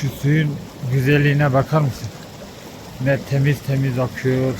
Şu suyun güzelliğine bakar mısın? Ne temiz temiz akıyor.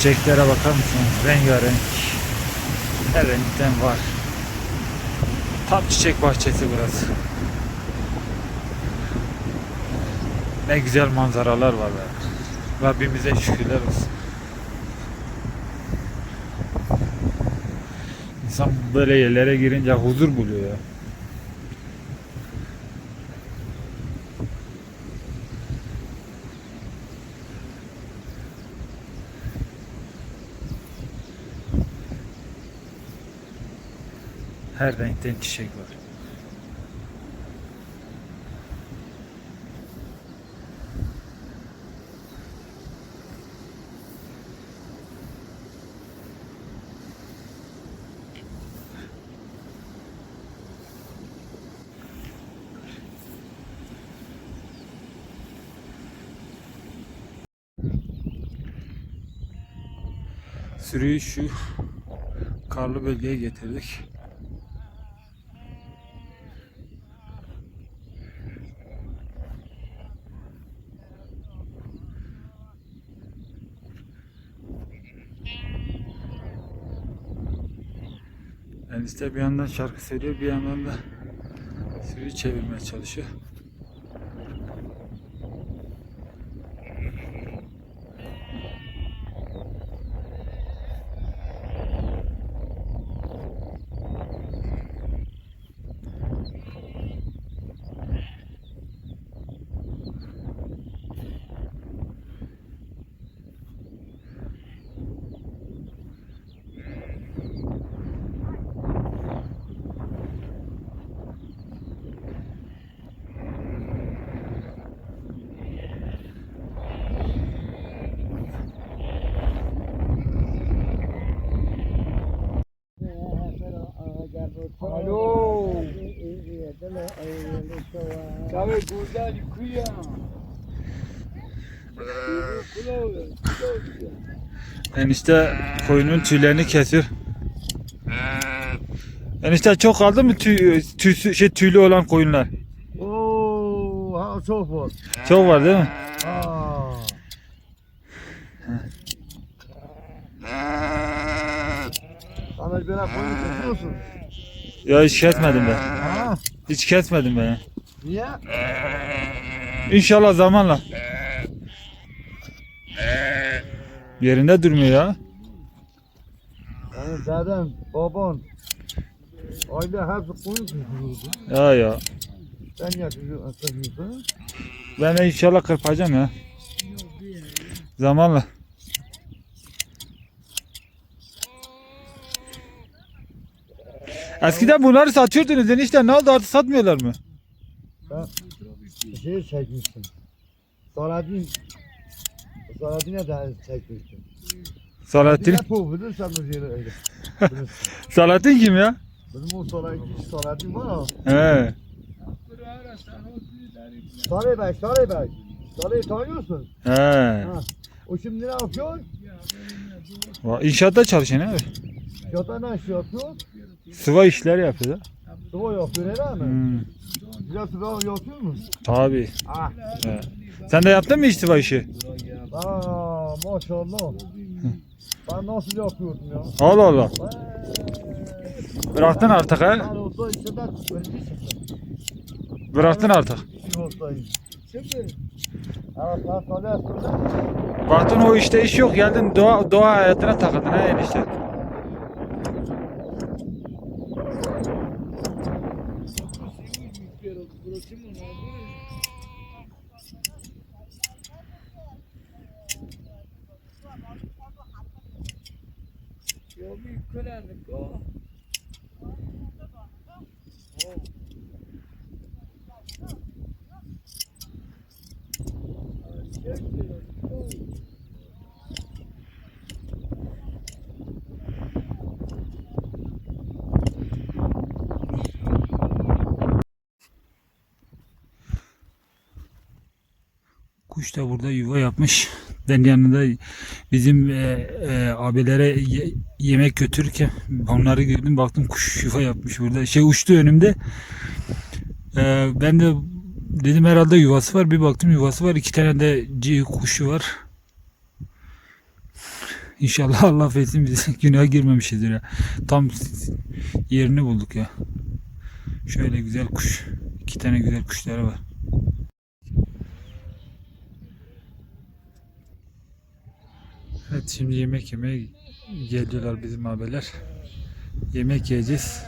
Çiçeklere bakar mısınız? Rengarenk. Her renkten var. Tam çiçek bahçesi burası. Ne güzel manzaralar var be. Rabbimize şükürler olsun. İnsan böyle yerlere girince huzur buluyor ya. Her renkten çiçek var. Sürüyü şu karlı bölgeye getirdik. Enişte bir yandan şarkı söylüyor bir yandan da sürüyü çevirmeye çalışıyor. Çave burada yıkıyor. Enişte koyunun tüylerini kesiyor. Enişte çok kaldı mı tüy, tüysü- şey tüylü olan koyunlar? Oo, ha çok var. Çok var değil mi? Aa. Ahmet böyle koyun kesiyorsun. Ya hiç kesmedim ben. Ha? Hiç kesmedim ben. Niye? İnşallah zamanla. Yerinde durmuyor ya. Yani deden, baban, aile hepsi koyun kesiyordu. Ya ya. Sen yapıyorsun. Ben de inşallah kırpacağım ya. Zamanla. Eskiden bunları satıyordunuz enişte ne oldu artık satmıyorlar mı? Ben şey çekmiştim. Saladin, Saladin'e de çekmiştim. Salatin. Bu bilirsen bu yeri öyle. Salatin kim ya? Bizim o Saladin, Saladin var ya. He. Salih Bey, Salih Bey. Sarıyı tanıyorsun. He. Ha. O şimdi ne yapıyor? İnşaatta çalışıyor abi. Yatağına şey yapıyor. Sıva işler yapıyor da. Sıva yapıyor herhalde. Hmm. Biraz sıva yapıyor mu? Tabii. Ah. He. Sen de yaptın mı sıva işi? Aa maşallah. Ben nasıl yapıyordum ya? Allah Allah. Bıraktın artık öldü Bıraktın artık. Baktın o işte iş yok geldin doğa, doğa hayatına takıldın ha enişte. Da burada yuva yapmış. Ben yanında bizim e, e, abilere ye- yemek götürürken onları gördüm baktım kuş yuva yapmış burada. Şey uçtu önümde. E, ben de dedim herhalde yuvası var. Bir baktım yuvası var. İki tane de kuşu var. İnşallah Allah affetsin bizi. Günah girmemişizdir ya. Tam yerini bulduk ya. Şöyle güzel kuş. İki tane güzel kuşları var. Evet şimdi yemek yemeye geliyorlar bizim abiler. Yemek yiyeceğiz.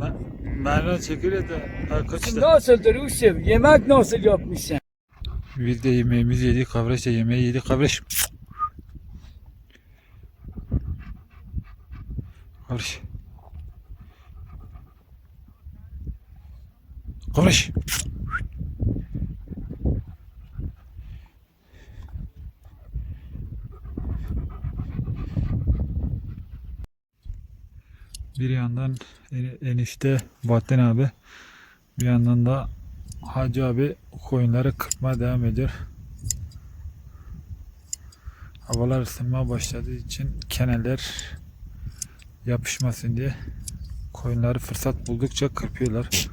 Ben Merve çekiliyor da arkadaşlar. Nasıldır Hüseyin? Yemek nasıl yapmışsın? Biz de yemeğimizi yedik. Kavreş de yemeği yedik. Kavreş. Kavreş. Kavreş. Bir yandan en- enişte Bahattin abi bir yandan da Hacı abi koyunları kırpmaya devam ediyor. Havalar ısınmaya başladığı için keneler yapışmasın diye koyunları fırsat buldukça kırpıyorlar.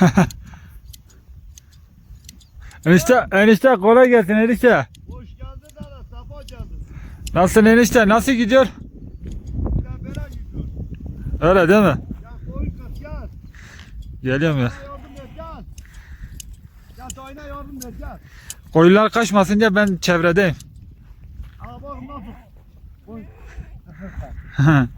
Enişte, enişte kolay gelsin enişte. Hoş geldin dede, safa geldin. Nasılsın enişte? Nasıl gidiyor? Öyle değil mi? Geliyorum ya. Koyunlar kaçmasın diye ben çevredeyim.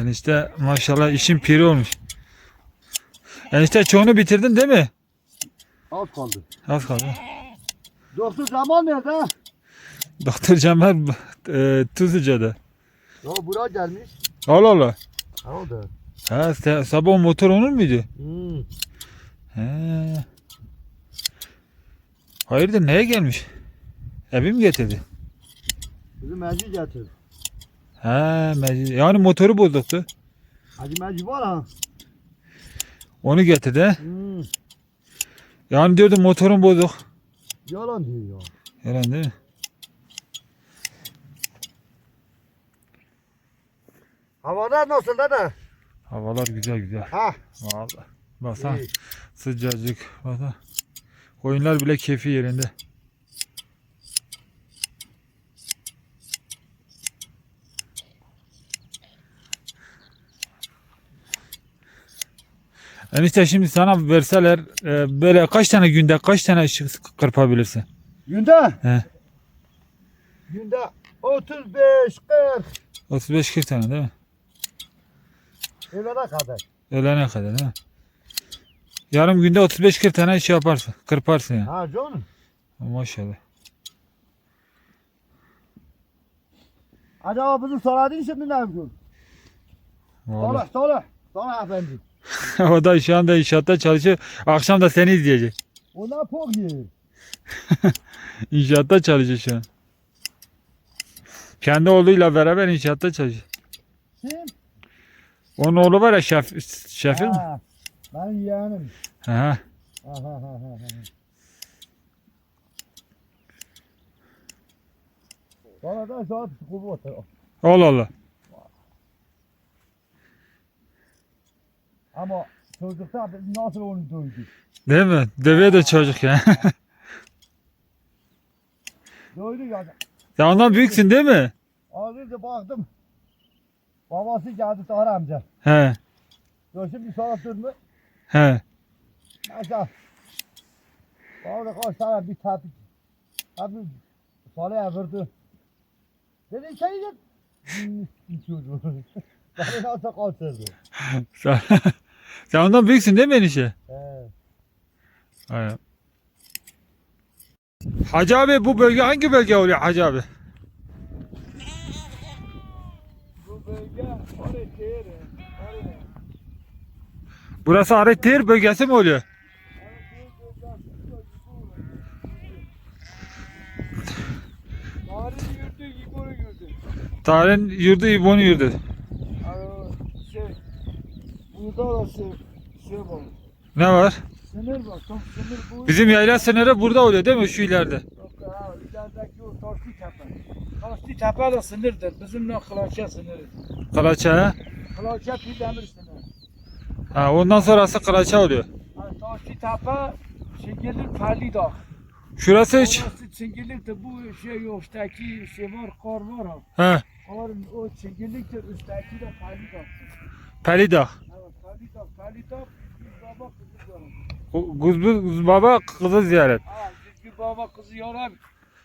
Enişte maşallah işin piri olmuş. Enişte çoğunu bitirdin değil mi? Az kaldı. Az kaldı. Doktor zaman nerede? Doktor Cemal e, Tuzluca'da. Ya buraya gelmiş. Allah Allah. Ha o da. Ha, sabah motor onun muydu? Hmm. He. Hayırdır neye gelmiş? Evi mi getirdi? Bizi mecbur getir. He, mecbur. yani motoru bozuktu. Hacı mecbur var ha. Onu getirdi. Hmm. Yani diyordu motorun bozuk. Yalan diyor ya. Herhalde? Havalar nasıl dede? Havalar güzel güzel. Ha. Vallahi. Baksana iyi. sıcacık. Baksana. Koyunlar bile keyfi yerinde. Enişte şimdi sana verseler e, böyle kaç tane günde kaç tane ışık kırpabilirsin? Günde? He. Günde 35 40 35 40 tane değil mi? öğlene kadar. Öğlene kadar değil mi? Yarım günde 35-40 tane şey yaparsın. Kırparsın yani. Ha canım. Maşallah. Acaba bizim söylediğin şimdi ne yapıyorsun? Vallahi. Sonra sonra. Sonra efendim. o da şu anda inşaatta çalışıyor. Akşam da seni izleyecek. Ona pok yer. İnşaatta çalışıyor şu an. Kendi oğluyla beraber inşaatta çalışıyor. Kim? Onun oğlu var ya şef, şefil mi? Ben yeğenim. Aha. Ha, ha, ha, ha, ha. Sonra da saat kubu otur. Allah Allah. Ama çocukta biz nasıl onu duyduk? Değil mi? Dövüyor da çocuk ya. Duyduk ya. ya ondan büyüksün değil mi? Önce baktım. Babası geldi Tahir amca. He. Ya şimdi sana durma. He. Mesela. Orada kaç tane bir tepik. Abi Salih'e vurdu. Dedi içeri git. Çocuğu. Beni nasıl kaçırdı? Sen, ondan büyüksün değil mi enişte? He. Aynen. Hacı abi bu bölge hangi bölge oluyor Hacı abi? Bu bölge. Oraya. Burası Arettir bölgesi mi oluyor? Tarihin yurdu, Igor'u yurdu. Tarihin yurdu İbo'nun yurdu. Burada da şey, şey var. Ne var? Sınır var, tam sınır bu. Bizim yayla sınırı burada oluyor değil mi şu ileride? Yok, ha, ilerideki o Taşlı Tepe. Taşlı Tepe de sınırdır. Bizimle Kılaçya sınırı. Kıraça. Kılaçya Pirdemir sınırı. Ha, ondan sonrası Kıraça oluyor. Yani Taşlı Tepe, Çingirlik Perli Dağ. Şurası hiç. Orası Çingirlik'te bu şey yok, üstteki şey var, kar var ha. He. Karın o Çingirlik'tir, üstteki de Perli Dağ. Perli Dağ, Düzgün Baba kızı diyorum. Kuzbu baba kızı ziyaret. Ha, Düzgün Baba kızı yoram.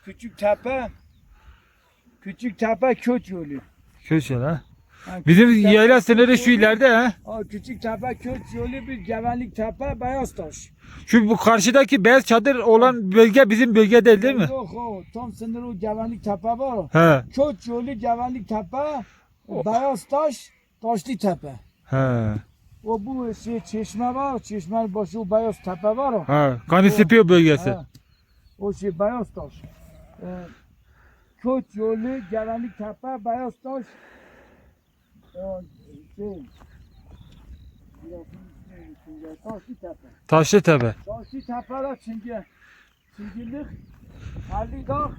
Küçük Tepe, Küçük Tepe Köç yolu. Köşe ha. Ha, Bizim yayla sınırı şu yolu. ileride ha. Ha, Küçük Tepe Köç yolu bir Gevenlik Tepe Beyaz Taş. Şu bu karşıdaki beyaz çadır olan bölge bizim bölge değil değil mi? Yok o tam sınır o Gevenlik Tepe var. He. Köç yolu Gevenlik Tepe, Beyaz Taş, Taşlı Tepe. He. O bu şey çeşme var, çeşmenin başı beyaz tepe var o. Ha. Kanisipio bölgesi. Ha. O şey beyaz taş. Ee, Koç yolu, Gevenlik tepe, beyaz taş. Ee, şey, Taşlı tepe. Taşlı tepe. Taşlı tepeler çünkü Çingirlik, Ali Dağ,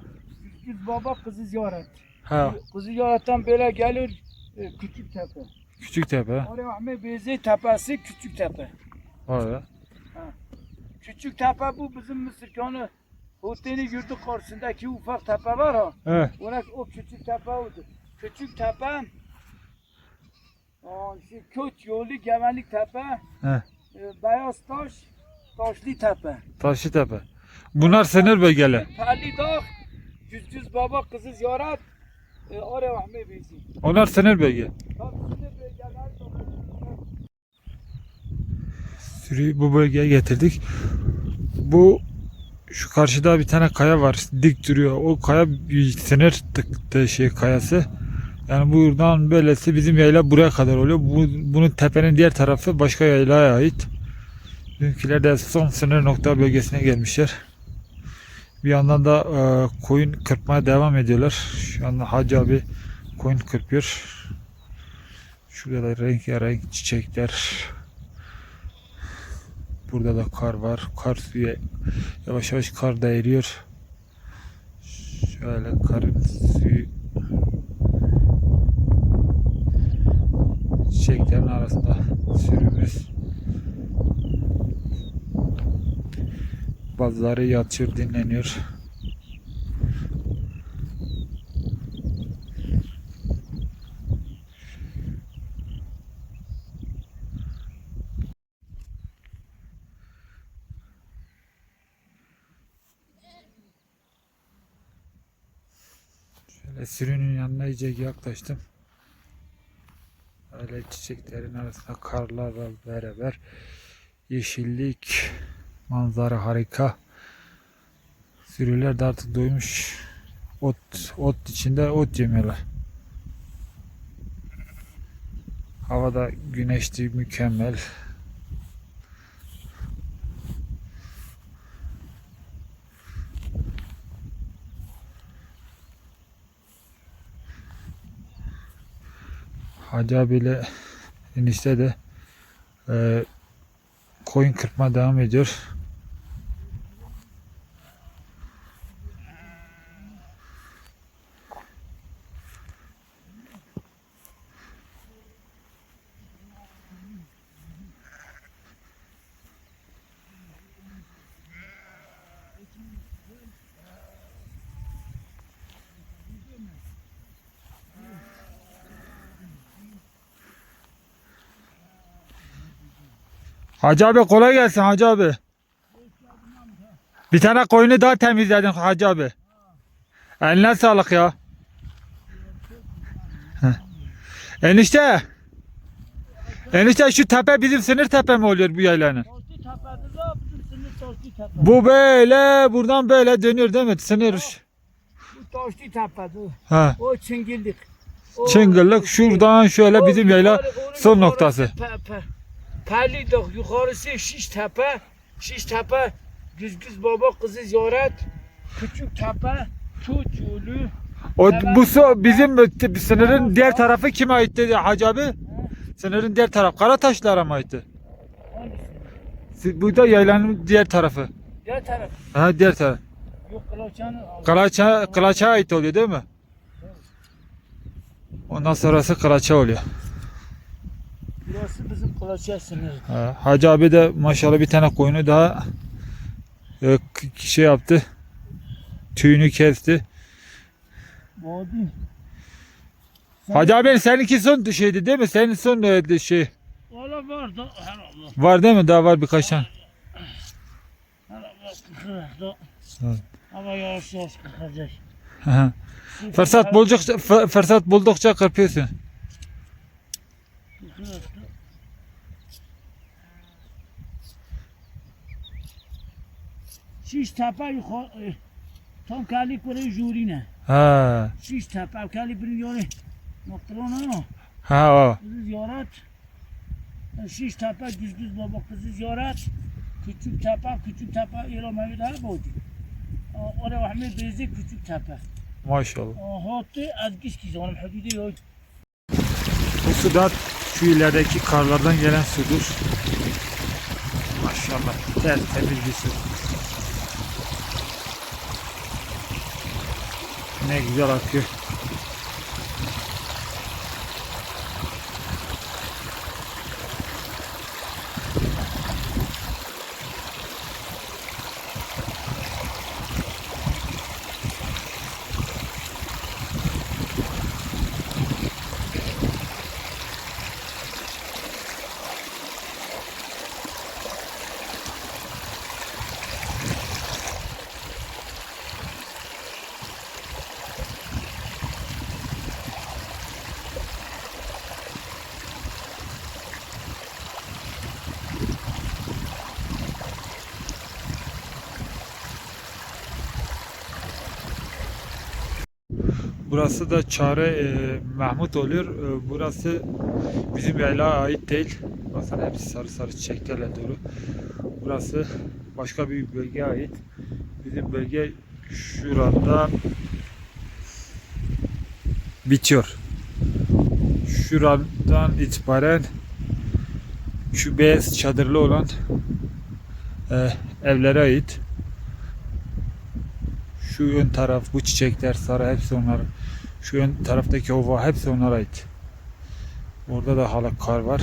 Güz Baba kızı ziyaret. Ha. Kızı ziyaretten böyle gelir e, Küçük Tepe. Küçük tepe. Oraya Ahmet Beyzi Tepesi Küçük Tepe. Orada. Küçük tepe bu bizim Mısırkanı Hüseyin'i yurdu karşısındaki ufak tepe var ha. He. Orası o küçük tepe oldu. Küçük tepe şu Köç yolu Gevenlik tepe He. e, Beyaz taş Taşlı tepe Taşlı tepe. Bunlar sınır bölgeler. Perli dağ Güzgüz baba kızı ziyaret e, oraya Ahmet Beyzi. Onlar sınır bölge. Tam şimdi bölgeler Sürüyü bu bölgeye getirdik. Bu şu karşıda bir tane kaya var. Dik duruyor. O kaya sınır tıktı şey kayası. Yani buradan böylesi bizim yayla buraya kadar oluyor. Bu, bunun tepenin diğer tarafı başka yaylaya ait. Bizimkiler de son sınır nokta bölgesine gelmişler. Bir yandan da e, koyun kırpmaya devam ediyorlar. Şu anda Hacı abi koyun kırpıyor. Şurada da rengarenk çiçekler. Burada da kar var. Kar suyu yavaş yavaş kar da eriyor. Şöyle karın suyu çiçeklerin arasında sürümüz. Bazıları yatıyor dinleniyor. Sürünün yanına iyice yaklaştım. Öyle çiçeklerin arasında karlarla beraber yeşillik, manzara harika. Sürüler de artık doymuş. Ot, ot içinde ot yemiyorlar. Havada güneşli mükemmel. Hacı abiyle enişte de e, koyun kırpma devam ediyor. Hacı abi kolay gelsin Hacı abi. Bir tane koyunu daha temizledin Hacı abi. Eline sağlık ya. Enişte. Enişte şu tepe bizim sınır tepe mi oluyor bu yaylanın? Bu böyle buradan böyle dönüyor değil mi? Sınır. Bu tosti tepede. Ha. O çıngıllık. Çıngırlık şuradan şöyle bizim yayla son noktası. Pe, pe. Perli dağ yukarısı şiş tepe. Şiş tepe. Güzgüz baba kızı ziyaret. Küçük tepe. Tut yolu. O bu su bizim sınırın diğer tarafı kime aitti Hacı abi? Sınırın diğer tarafı Karataşlara mı aitti? Hangisi? Si- Bu da yaylanın diğer tarafı. Diğer taraf. Ha diğer taraf. Yok kılıçanın. Kılaça, kılaça ait oluyor değil mi? Ondan sonrası kılaça oluyor. Burası bizim kılıça sınırı. Ha, Hacı abi de maşallah bir tane koyunu daha e, şey yaptı. Tüyünü kesti. Vadi. Hacı abi seninki son şeydi değil mi? Senin son e, şey Valla var da herhalde. var değil mi? Daha var birkaç tane. Herhalde. Evet. Ama yavaş yavaş hı. fırsat buldukça fı- fırsat buldukça kırpıyorsun. شیش تپه yukarı tam kali kore jurine. Ha. Şiş tepe kali bir yore. Noktalana Ha o. kızı ziyaret. Şiş tepe güz güz baba kızı ziyaret. Küçük tepe küçük tepe İrem daha buydu. Oraya Ahmet Beyzi küçük tepe. Maşallah. Hattı azgiş ki zanım hududi yok. Bu su da şu ilerideki karlardan gelen sudur. Maşallah. Tertemiz bir su. Ne güzel akıyor. Burası da Çare e, Mahmut oluyor. E, burası bizim yaylaya ait değil. Baksana hepsi sarı sarı çiçeklerle dolu. Burası başka bir bölgeye ait. Bizim bölge şurada bitiyor. Şuradan itibaren şu beyaz çadırlı olan e, evlere ait. Şu ön taraf, bu çiçekler, sarı hepsi onların. Şu ön taraftaki ova hepsi onlara ait. Orada da hala kar var.